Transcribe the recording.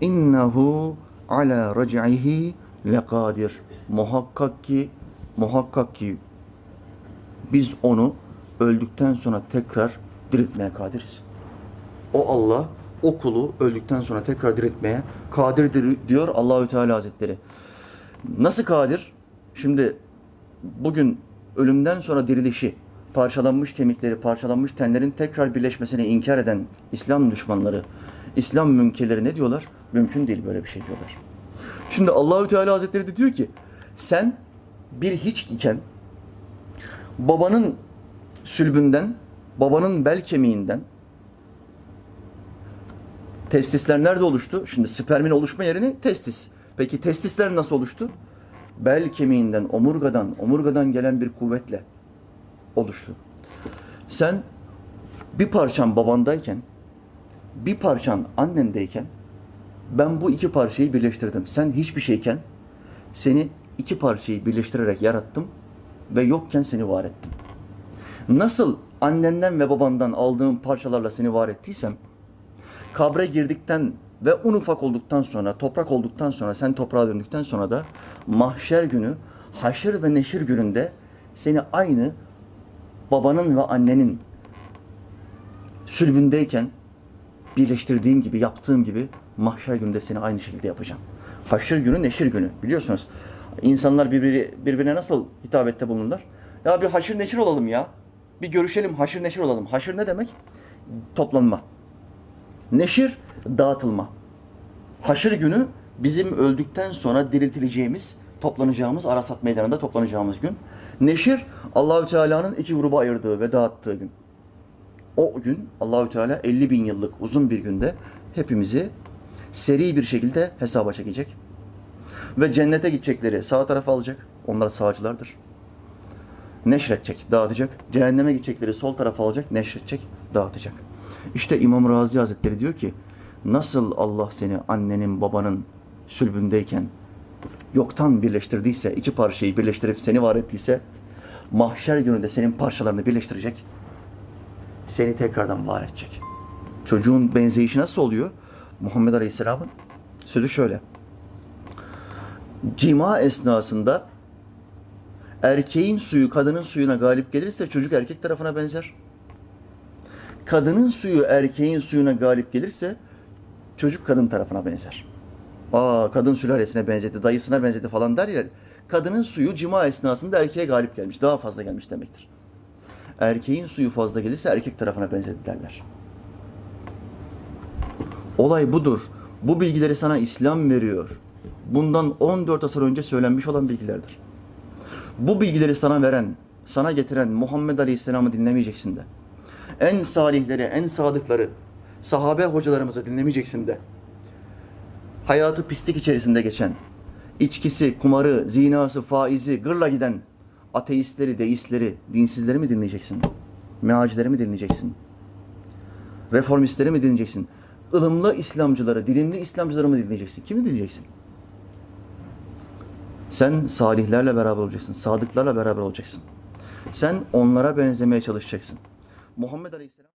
innehu ala rac'ihi lekadir. Muhakkak ki muhakkak ki biz onu öldükten sonra tekrar diriltmeye kadiriz. O Allah o kulu öldükten sonra tekrar diriltmeye kadirdir diyor Allahü Teala Hazretleri. Nasıl kadir? Şimdi bugün ölümden sonra dirilişi, parçalanmış kemikleri, parçalanmış tenlerin tekrar birleşmesini inkar eden İslam düşmanları, İslam münkerleri ne diyorlar? Mümkün değil böyle bir şey diyorlar. Şimdi Allahü Teala Hazretleri de diyor ki sen bir hiç iken babanın sülbünden, babanın bel kemiğinden testisler nerede oluştu? Şimdi spermin oluşma yerini testis. Peki testisler nasıl oluştu? Bel kemiğinden, omurgadan, omurgadan gelen bir kuvvetle oluştu. Sen bir parçan babandayken, bir parçan annendeyken ben bu iki parçayı birleştirdim. Sen hiçbir şeyken seni iki parçayı birleştirerek yarattım ve yokken seni var ettim. Nasıl annenden ve babandan aldığım parçalarla seni var ettiysem kabre girdikten ve un ufak olduktan sonra, toprak olduktan sonra, sen toprağa döndükten sonra da mahşer günü, haşır ve neşir gününde seni aynı babanın ve annenin sülbündeyken birleştirdiğim gibi, yaptığım gibi mahşer gününde seni aynı şekilde yapacağım. Haşır günü, neşir günü. Biliyorsunuz insanlar birbiri, birbirine nasıl hitabette bulunurlar? Ya bir haşır neşir olalım ya. Bir görüşelim, haşır neşir olalım. Haşır ne demek? Toplanma. Neşir, dağıtılma. Haşır günü bizim öldükten sonra diriltileceğimiz, toplanacağımız, Arasat Meydanı'nda toplanacağımız gün. Neşir, Allahü Teala'nın iki gruba ayırdığı ve dağıttığı gün. O gün Allahü Teala 50 bin yıllık uzun bir günde hepimizi seri bir şekilde hesaba çekecek. Ve cennete gidecekleri sağ tarafa alacak. Onlar sağcılardır. Neşredecek, dağıtacak. Cehenneme gidecekleri sol tarafa alacak, neşredecek, dağıtacak. İşte İmam Razi Hazretleri diyor ki nasıl Allah seni annenin babanın sülbündeyken yoktan birleştirdiyse, iki parçayı birleştirip seni var ettiyse mahşer gününde senin parçalarını birleştirecek. Seni tekrardan var edecek. Çocuğun benzeyişi nasıl oluyor? Muhammed Aleyhisselam'ın sözü şöyle. Cima esnasında erkeğin suyu kadının suyuna galip gelirse çocuk erkek tarafına benzer. Kadının suyu erkeğin suyuna galip gelirse çocuk kadın tarafına benzer. Aa kadın sülalesine benzedi, dayısına benzedi falan der ya. Kadının suyu cima esnasında erkeğe galip gelmiş, daha fazla gelmiş demektir. Erkeğin suyu fazla gelirse erkek tarafına benzedi derler. Olay budur. Bu bilgileri sana İslam veriyor. Bundan 14 asır önce söylenmiş olan bilgilerdir. Bu bilgileri sana veren, sana getiren Muhammed Aleyhisselam'ı dinlemeyeceksin de. En salihleri, en sadıkları, sahabe hocalarımızı dinlemeyeceksin de. Hayatı pislik içerisinde geçen, içkisi, kumarı, zinası, faizi, gırla giden ateistleri, deistleri, dinsizleri mi dinleyeceksin? Mealcileri mi dinleyeceksin? Reformistleri mi dinleyeceksin? Ilımlı İslamcıları, dilimli İslamcıları mı dinleyeceksin? Kimi dinleyeceksin? Sen salihlerle beraber olacaksın, sadıklarla beraber olacaksın. Sen onlara benzemeye çalışacaksın. Muhammed Aleyhisselam